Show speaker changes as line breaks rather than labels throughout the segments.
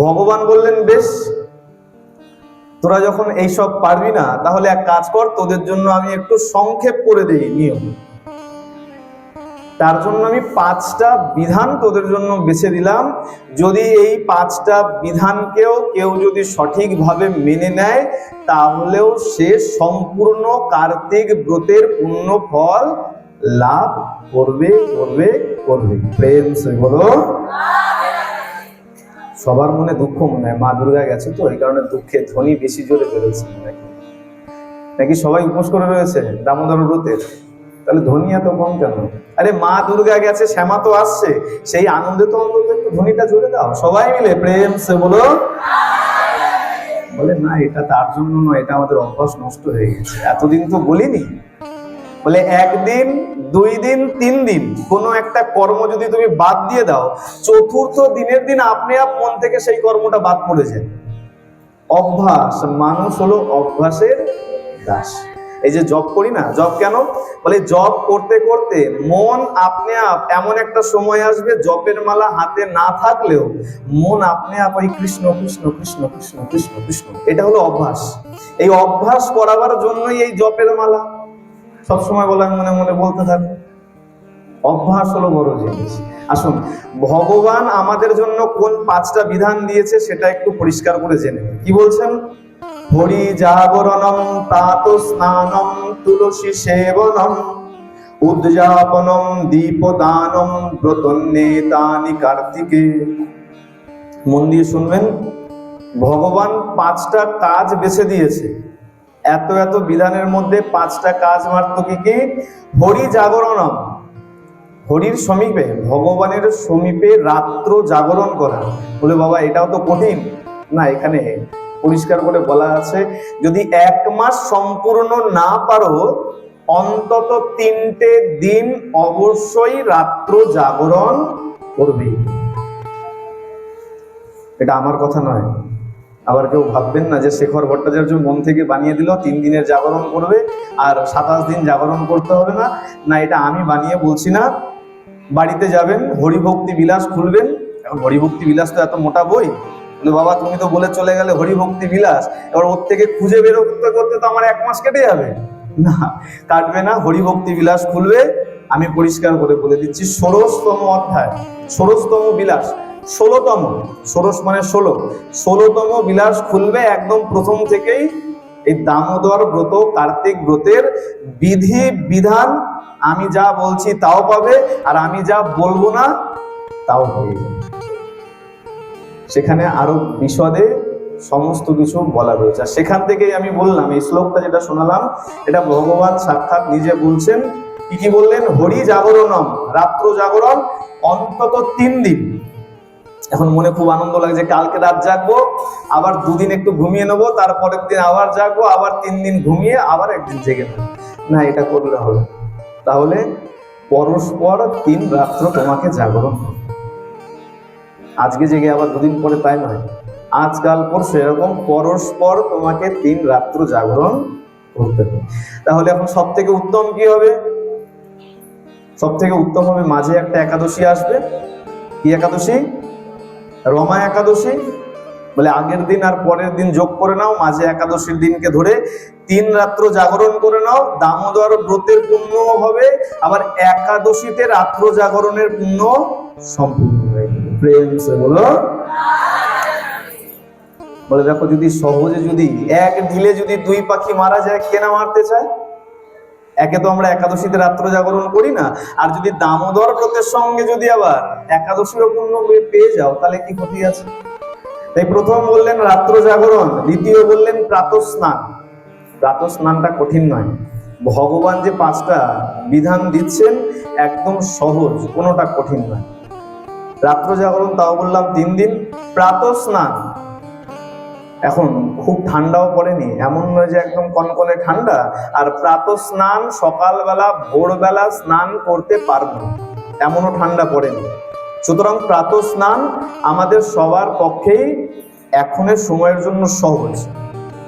ভগবান বললেন, বেশ, তোরা যখন এইসব পারবি না, তাহলে এক কাজ কর, তোদের জন্য আমি একটু সংক্ষেপ করে দিই নিয়ম। তার জন্য আমি পাঁচটা বিধান তোদের জন্য বেছে দিলাম। যদি এই পাঁচটা বিধানকেও কেউ যদি সঠিকভাবে মেনে নেয়, তাহলেও সে সম্পূর্ণ কার্তিক ব্রতের পূর্ণ ফল লাভ করবে করবে করবে। প্রেম সে বলো। সবার মনে দুঃখ মনে হয়। মা দুর্গা গেছে তো, এই কারণে দুঃখে ধ্বনি বেশি জোরে বেরোচ্ছে নাকি নাকি সবাই উপোস করে রয়েছে? দামোদর ব্রতের তাহলে ধ্বনি এত কম কেন? আরে মা দুর্গা গেছে, শ্যামা তো আসছে। সেই আনন্দে তো অন্তত একটু ধ্বনিটা জোরে দাও। সবাই মিলে প্রেম সে বলো। বলে, না, এটা তার জন্য নয়, এটা আমাদের অভ্যাস নষ্ট হয়ে গেছে। এতদিন তো বলিনি। বলে একদিন, দুই দিন, তিন দিন, কোনো একটা কর্ম যদি তুমি বাদ দিয়ে দাও, চতুর্থ দিনের দিন আপনি আপ মন থেকে সেই কর্মটা বাদ পড়ে যায়। অভ্যাস, মানুষ হলো অভ্যাসের দাস। এই যে জব করি না, জব কেন? বলে জব করতে করতে মন আপনি আপ, এমন একটা সময় আসবে, জপের মালা হাতে না থাকলেও মন আপনি আপ ওই কৃষ্ণ কৃষ্ণ কৃষ্ণ কৃষ্ণ কৃষ্ণ কৃষ্ণ। এটা হলো অভ্যাস। এই অভ্যাস করাবার জন্যই এই জপের মালা। সবসময় বলা মনে মনে বলতে থাকবে অভ্যাস হলো বড় জিনিস। আসুন, ভগবান আমাদের জন্য কোন পাঁচটা বিধান দিয়েছে সেটা একটু পরিষ্কার করে জেনে। কি বলছেন? হরি জাগরণম প্রাত স্নানম তুলসী সেবনম উদযাপনম দীপদানম ব্রতন্নেতানি কার্তিকে। মন দিয়ে শুনবেন, ভগবান পাঁচটা কাজ বেছে দিয়েছে। এত এত বিধানের মধ্যে পাঁচটা কাজ মাত্র কি কি? হরি জাগরণম। হরির সমীপে, ভগবানের সমীপে রাত্র জাগরণ করা। বলে বাবা, এটাও তো কঠিন। না, এখানে পরিষ্কার করে বলা আছে, যদি এক মাস সম্পূর্ণ না পারো, অন্তত তিনটে দিন অবশ্যই রাত্র জাগরণ করবে। এটা আমার কথা নয়। আবার কেউ ভাববেন না যে শেখর ভট্টাচার্য মন থেকে বানিয়ে দিল, তিন দিনের জাগরণ করবে আর সাতাশ দিন জাগরণ করতে হবে না। না, এটা আমি বানিয়ে বলছি না। বাড়িতে যাবেন, হরিভক্তি বিলাস খুলবেন। এখন হরিভক্তি বিলাস তো এত মোটা বই। বলে বাবা, তুমি তো বলে চলে গেলে হরিভক্তি বিলাস। এবার ওর থেকে খুঁজে বের করতে করতে তো আমার এক মাস কেটে যাবে। না, কাটবে না, হরিভক্তি বিলাস খুলবে। আমি পরিষ্কার করে বলে দিচ্ছি, ষোড়শতম অধ্যায়, ষোড়শতম বিলাস। ষোলোতম, ষোড়শ মানে ষোলো। ষোলোতম বিলাস খুলবে একদম প্রথম থেকেই এই দামোদর ব্রত, কার্তিক ব্রতের বিধি, বিধান। আমি যা বলছি তাও পাবে, আর আমি যা বলব না, তাও যাবে সেখানে আরও বিশদে সমস্ত কিছু বলা রয়েছে। আর সেখান থেকেই আমি বললাম, এই শ্লোকটা যেটা শোনালাম, এটা ভগবান সাক্ষাৎ নিজে বলছেন। কি কি বললেন? হরি জাগরণম, রাত্র জাগরণ, অন্তত তিন দিন। এখন মনে খুব আনন্দ লাগছে কালকে রাত জাগবো, আবার দুদিন একটু ঘুমিয়ে নেব, তারপরের দিন আবার জাগবো, আবার তিন দিন ঘুমিয়ে আবার একদিন জেগে নেব। না, এটা করলে হবে তাহলে পরস্পর তিন রাত্র তোমাকে জাগরণ। আজকে জেগে আবার দুদিন পরে তাই নয়। আজকাল পরশু এরকম পরস্পর তোমাকে তিন রাত্র জাগরণ করতে হবে। তাহলে এখন সব থেকে উত্তম কি হবে? সব থেকে উত্তম হবে মাঝে একটা একাদশী আসবে। কি একাদশী? রমা একাদশী? বলে, আগের দিন আর পরের দিন যোগ করে নাও, মাঝে একাদশীর দিনকে ধরে তিন রাত্র জাগরণ করে নাও, দামোদর ব্রতের পুণ্য হবে, আবার একাদশীতে রাত্র জাগরণের পুণ্য সম্পূর্ণ বলো। বলে, দেখো, যদি সহজে যদি এক ঢিলে যদি দুই পাখি মারা যায়, কে না মারতে চায়? একে তো আমরা একাদশীতে রাত্র জাগরণ করি না। আর যদি দামোদর ব্রতের সঙ্গে যদি আবার একাদশীর পূর্ণ পেয়ে যাও, তাহলে কি ক্ষতি আছে? তাই প্রথম বললেন রাত্র জাগরণ, দ্বিতীয় বললেন প্রাত স্নান প্রাত স্নানটা কঠিন নয়। ভগবান যে পাঁচটা বিধান দিচ্ছেন একদম সহজ, কোনোটা কঠিন নয়। রাত্র জাগরণ তাও বললাম তিন দিন। প্রাত স্নান এখন খুব ঠান্ডাও পড়েনি, এমন নয় যে একদম কনকনে ঠান্ডা, আর প্রাত স্নান সকালবেলা, ভোরবেলা স্নান করতে পারব এমনও ঠান্ডা পড়েনি। সুতরাং প্রাত স্নান আমাদের সবার পক্ষেই এখনের সময়ের জন্য সহজ।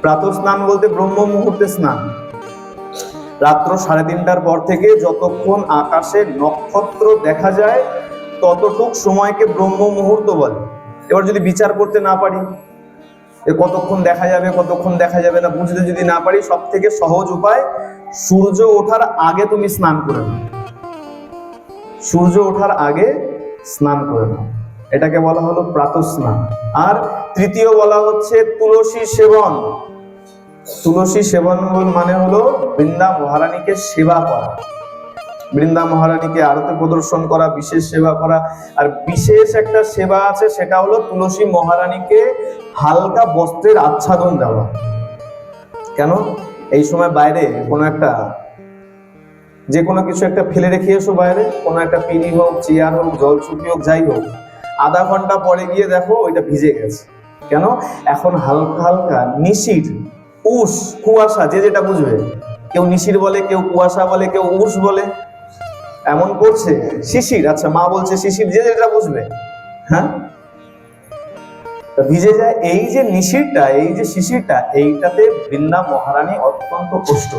প্রাত স্নান বলতে ব্রহ্ম মুহূর্তে স্নান। রাত্র সাড়ে তিনটার পর থেকে যতক্ষণ আকাশে নক্ষত্র দেখা যায়, ততটুক সময়কে ব্রহ্ম মুহূর্ত বলে। এবার যদি বিচার করতে না পারি এ কতক্ষণ দেখা যাবে, কতক্ষণ দেখা যাবে না বুঝতে যদি না পারি সব থেকে সহজ উপায়, সূর্য ওঠার আগে তুমি স্নান করে নাও। সূর্য ওঠার আগে স্নান করে নাও। এটাকে বলা হলো প্রাতঃস্নান। আর তৃতীয় বলা হচ্ছে তুলসী সেবন। তুলসী সেবন মানে হলো বৃন্দা মহারানীকে সেবা করা। বৃন্দা মহারানীকে আরতি প্রদর্শন করা, বিশেষ সেবা করা। আর বিশেষ একটা সেবা আছে, সেটা হলো তুলসী মহারানীকে হালকা বস্ত্রের আচ্ছাদন দেওয়া। কেন? এই সময় বাইরে কোনো একটা, যে কোনো কিছু একটা ফেলে রেখে এসো বাইরে, কোনো একটা পিনি হোক, চেয়ার হোক, জল ছুটি হোক, যাই হোক, আধা ঘণ্টা পরে গিয়ে দেখো ওইটা ভিজে গেছে। কেন? এখন হালকা হালকা নিশির উষ, কুয়াশা, যে যেটা বুঝবে, কেউ নিশির বলে, কেউ কুয়াশা বলে, কেউ উষ বলে, এমন করছে শিশির। আচ্ছা মা বলছে শিশির যে যেটা বুঝবে হ্যাঁ? ভিজে যায় এই যে নিশিরটা, এই যে শিশিরটা, এইটাতে বৃন্দা মহারানী অত্যন্ত কষ্ট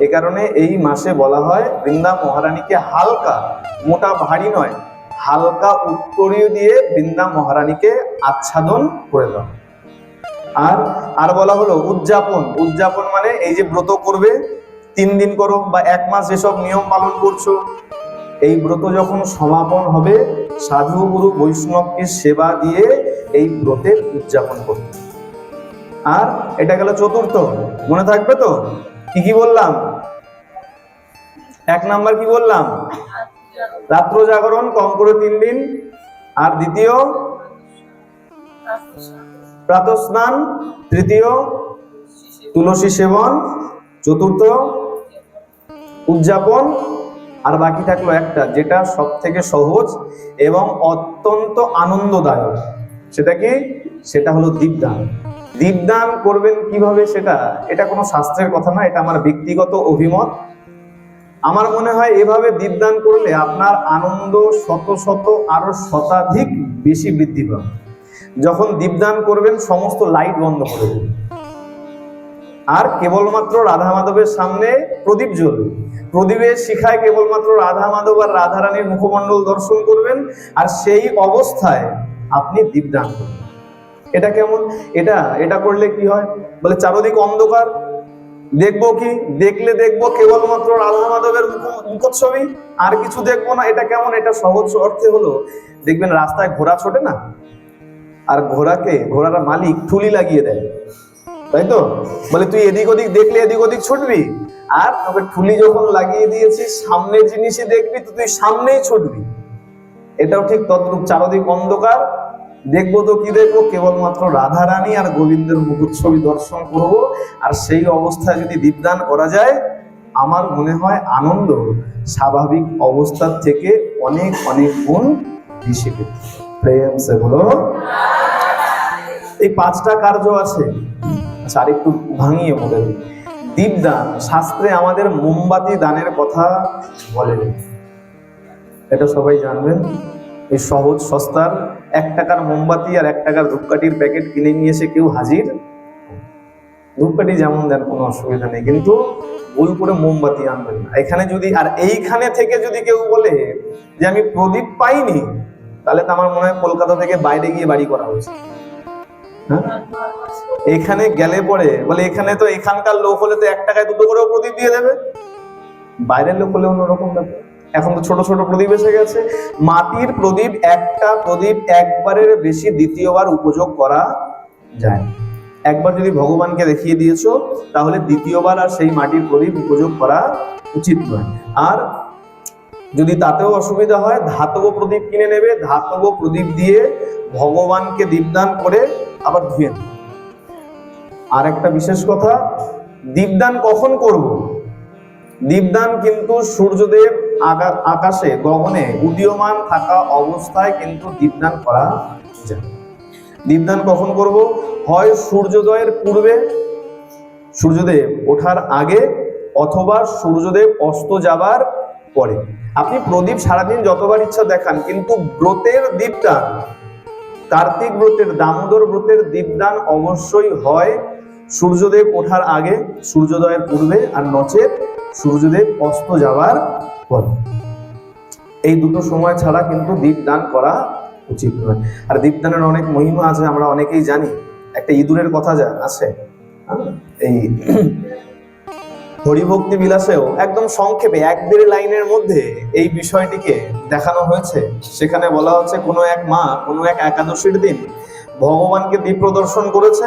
এ কারণে এই মাসে বলা হয় বৃন্দা মহারানীকে হালকা, মোটা ভারী নয়, হালকা উত্তরীয় দিয়ে বৃন্দা মহারানীকে আচ্ছাদন করে দাও। আর আর বলা হলো উদযাপন। উদযাপন মানে এই যে ব্রত করবে, তিন দিন করো বা এক মাস যেসব নিয়ম পালন করছ। এই ব্রত যখন সমাপন হবে, সাধু গুরু বৈষ্ণবকে সেবা দিয়ে এই ব্রতের উদযাপন করবে আর এটা গেল চতুর্থ, মনে থাকবে তো? কি কি বললাম? এক নাম্বার কি বললাম? রাত্র জাগরণ, কম করে তিন দিন। আর দ্বিতীয়? প্রাতঃ স্নান তৃতীয়? তুলসী সেবন, চতুর্থ? উদযাপন। আর বাকি থাকল একটা, যেটা সব থেকে সহজ এবং অত্যন্ত আনন্দদায়ক। সেটা কি সেটা হলো দীপদান। দীপদান করবেন কীভাবে সেটা? এটা কোনো শাস্ত্রের কথা না, এটা আমার ব্যক্তিগত অভিমত। আমার মনে হয় এভাবে দীপদান করলে আপনার আনন্দ শত শত আরও শতাধিক বেশি বৃদ্ধি পাবে। যখন দীপদান করবেন, সমস্ত লাইট বন্ধ করে আর কেবলমাত্র রাধা মাধবের সামনে প্রদীপ জ্বলবে। প্রদীপের শিখায় কেবলমাত্র রাধা মাধব আর রাধারানীর মুখমণ্ডল দর্শন করবেন। আর সেই অবস্থায় আপনি দীপদান করবেন এটা কেমন? এটা এটা করলে কি হয়? বলে চারদিক অন্ধকার। দেখব কি? দেখলে দেখব কেবলমাত্র রাধা মাধবের মুখ- মুখচ্ছবি। আর কিছু দেখব না। এটা কেমন? এটা সহজ অর্থে হলো, দেখবেন রাস্তায় ঘোড়া ছোটে না? আর ঘোড়াকে, ঘোড়ার মালিক ঠুলি লাগিয়ে দেয়। তাই তো? বলে তুই এদিক ওদিক দেখলে এদিক ওদিক ছুটবি। আর তোকে ঠুলি যখন লাগিয়ে দিয়েছি সামনের জিনিসই দেখবি, তো তুই সামনেই ছুটবি। এটাও ঠিক তদ্রূপ চারদিক অন্ধকার। দেখব তো কি দেখব? কেবলমাত্র রাধা রানী আর গোবিন্দের মুখোৎসবী দর্শন করব। আর সেই অবস্থায় যদি দীপদান করা যায়, আমার মনে হয় আনন্দ স্বাভাবিক অবস্থার থেকে অনেক অনেক গুণ। প্রেম সে এই পাঁচটা কার্য আছে। আচ্ছা আর একটু ভাঙিয়ে বলে দীপদান, শাস্ত্রে আমাদের মোমবাতি দানের কথা বলেন। এটা সবাই জানবেন। এই সহজ সস্তার এক টাকার মোমবাতি আর এক টাকার ধূপকাঠির প্যাকেট কিনে নিয়ে এসে কেউ হাজির? ধূপকাঠি যেমন দেন কোনো অসুবিধা নেই, কিন্তু ভুল করে মোমবাতি আনবেন না। এখানে যদি, আর এইখানে থেকে যদি কেউ বলে যে আমি প্রদীপ পাইনি, তাহলে তো আমার মনে হয় কলকাতা থেকে বাইরে গিয়ে বাড়ি করা হয়েছে। হ্যাঁ? এখানে গেলে পরে, বলে এখানে তো এখানকার লোক হলে তো এক টাকায় দুটো করেও প্রদীপ দিয়ে দেবে। বাইরের লোক হলে অন্যরকম ব্যাপার। এখন তো ছোট ছোট প্রদীপ এসে গেছে। মাটির প্রদীপ একটা প্রদীপ একবারের বেশি দ্বিতীয়বার উপযোগ করা যায় একবার যদি ভগবানকে দেখিয়ে দিয়েছ, তাহলে দ্বিতীয়বার আর সেই মাটির প্রদীপ উপযোগ করা উচিত নয়। আর যদি তাতেও অসুবিধা হয়, ধাতব প্রদীপ কিনে নেবে, ধাতব প্রদীপ দিয়ে ভগবানকে দীপদান করে আবার ধুয়ে নেবে আর একটা বিশেষ কথা, দীপদান কখন করব? দীপদান কিন্তু সূর্যদেব আকাশে গগনে উদীয়মান থাকা অবস্থায় কিন্তু দীপদান করা যায় দীপদান কখন করব? হয় সূর্যোদয়ের পূর্বে, সূর্যদেব ওঠার আগে অথবা সূর্যদেব অস্ত যাবার পরে। আপনি প্রদীপ সারাদিন যতবার ইচ্ছা দেখান, কিন্তু ব্রতের দীপদান কার্তিক ব্রতের, দামোদর ব্রতের দীপদান অবশ্যই হয় সূর্যদেব ওঠার আগে, সূর্যোদয়ের পূর্বে আর নচেত সূর্যদেব অস্ত যাওয়ার পর। এই দুটো সময় ছাড়া কিন্তু দীপদান করা উচিত নয়। আর দীপদানের অনেক মহিমা আছে, আমরা অনেকেই জানি। একটা ইঁদুরের কথা যা আছে হ্যাঁ? এই হরিভক্তি বিলাসেও একদম সংক্ষেপে এক দেড় লাইনের মধ্যে এই বিষয়টিকে দেখানো হয়েছে। সেখানে বলা হচ্ছে, কোনো এক মা, কোনো এক একাদশীর দিন ভগবানকে দীপ প্রদর্শন করেছে,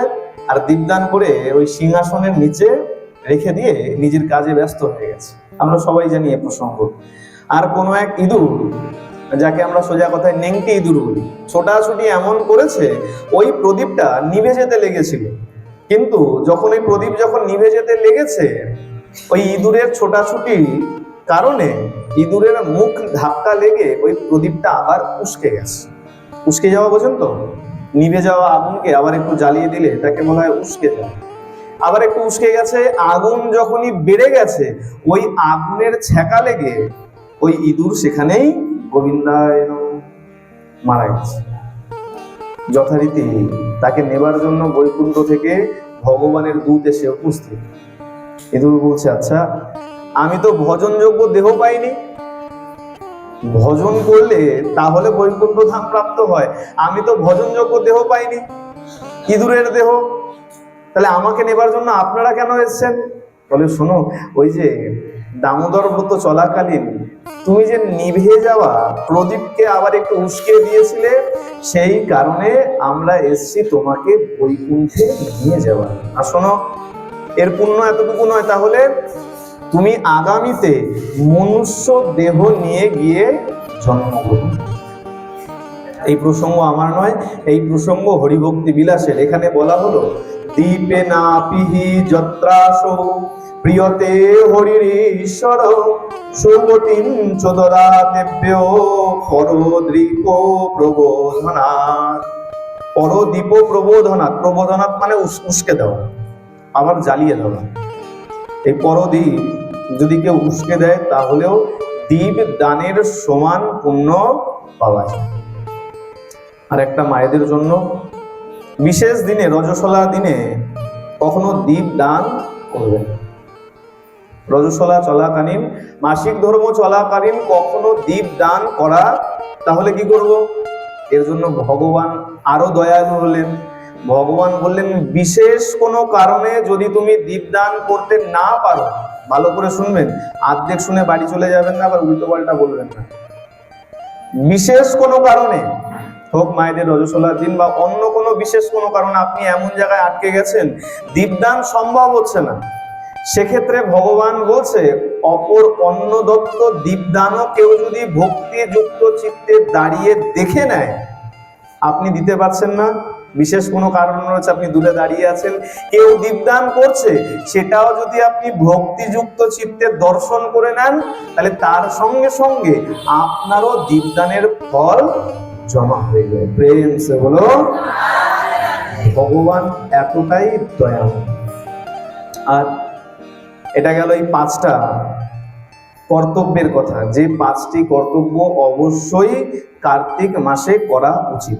আর দীপদান করে ওই সিংহাসনের নিচে রেখে দিয়ে নিজের কাজে ব্যস্ত হয়ে গেছে। আমরা সবাই জানি এ প্রসঙ্গ। আর কোনো এক ইঁদুর, যাকে আমরা সোজা কথায় নেংটি ইঁদুর বলি, ছোটাছুটি এমন করেছে, ওই প্রদীপটা নিভে যেতে লেগেছিল। কিন্তু যখন ওই প্রদীপ যখন নিভে যেতে লেগেছে, ওই ইঁদুরের ছোটাছুটি কারণে ইঁদুরের মুখ ধাক্কা লেগে ওই প্রদীপটা আবার উস্কে গেছে। উস্কে যাওয়া বোঝেন তো? নিভে যাওয়া আগুনকে আবার একটু জ্বালিয়ে দিলে তাকে বলা হয় উস্কে যাওয়া আবার একটু উস্কে গেছে। আগুন যখনই বেড়ে গেছে, ওই আগুনের ছ্যাঁকা লেগে ওই ইঁদুর সেখানেই গোবিন্দায় মারা গেছে। যথারীতি তাকে নেবার জন্য বৈকুণ্ঠ থেকে ভগবানের দূত এসে উপস্থিত। ইঁদুর বলছে আচ্ছা আমি তো ভজনযোগ্য দেহ পাইনি। ভজন করলে তাহলে বৈকুণ্ঠ ধাম প্রাপ্ত হয়। আমি তো ভজনযোগ্য দেহ পাইনি। ইঁদুরের দেহ তাহলে আমাকে নেবার জন্য আপনারা কেন এসেছেন? বলে, শোনো, ওই যে দামোদর ব্রত চলাকালীন তুমি যে নিভে যাওয়া প্রদীপকে আবার একটু উস্কে দিয়েছিলে, সেই কারণে আমরা এসছি তোমাকে বৈকুণ্ঠে নিয়ে যাওয়া। আর শোনো, এর পুণ্য এতটুকু নয়, তাহলে তুমি আগামীতে মনুষ্য দেহ নিয়ে গিয়ে জন্মগ্রহণ। এই প্রসঙ্গ আমার নয়, এই প্রসঙ্গ হরিভক্তি বিলাসের এখানে বলা হলো দীপে না পিহি যত্রাস, প্রিয়তে হরির ঈশ্বর সুগতিন চোদরা দেব্য পরদ্রীপ প্রবোধনাথ। পরদীপ প্রবোধনাথ প্রবোধনাথ মানে উস- উস্কে দেওয়া, আবার জ্বালিয়ে দেওয়া। এই পরদীপ যদি কেউ উস্কে দেয়, তাহলেও দীপ দানের সমান পুণ্য পাওয়া যায়। আর একটা মায়েদের জন্য বিশেষ দিনে রজসলা দিনে কখনো দীপ দান করবেন? রজসলা চলাকালীন, মাসিক ধর্ম চলাকালীন কখনো দীপ দান করা, তাহলে কি করব? এর জন্য ভগবান আরও দয়ালু হলেন। ভগবান বললেন, বিশেষ কোনো কারণে যদি তুমি দীপদান করতে না পারো, ভালো করে শুনবেন, আর্ধেক শুনে বাড়ি চলে যাবেন না, আবার উল্টো পাল্টা বলবেন না। বিশেষ কোনো কারণে হোক, মায়েদের রজসলার দিন বা অন্য কোনো বিশেষ কোনো কারণে আপনি এমন জায়গায় আটকে গেছেন, দীপদান সম্ভব হচ্ছে না। সেক্ষেত্রে ভগবান বলছে, অপর অন্ন দত্ত দীপদানও কেউ যদি ভক্তিযুক্ত চিত্তে দাঁড়িয়ে দেখে নেয়, আপনি দিতে পারছেন না। বিশেষ কোনো কারণ রয়েছে, আপনি দূরে দাঁড়িয়ে আছেন। কেউ দীপদান করছে, সেটাও যদি আপনি ভক্তিযুক্ত চিত্তে দর্শন করে নেন, তাহলে তার সঙ্গে সঙ্গে আপনারও দীপদানের ফল জমা হয়ে যায়। প্রেম সে বলো, ভগবান এতটাই দয়া আর এটা গেল এই পাঁচটা কর্তব্যের কথা। যে পাঁচটি কর্তব্য অবশ্যই কার্তিক মাসে করা উচিত।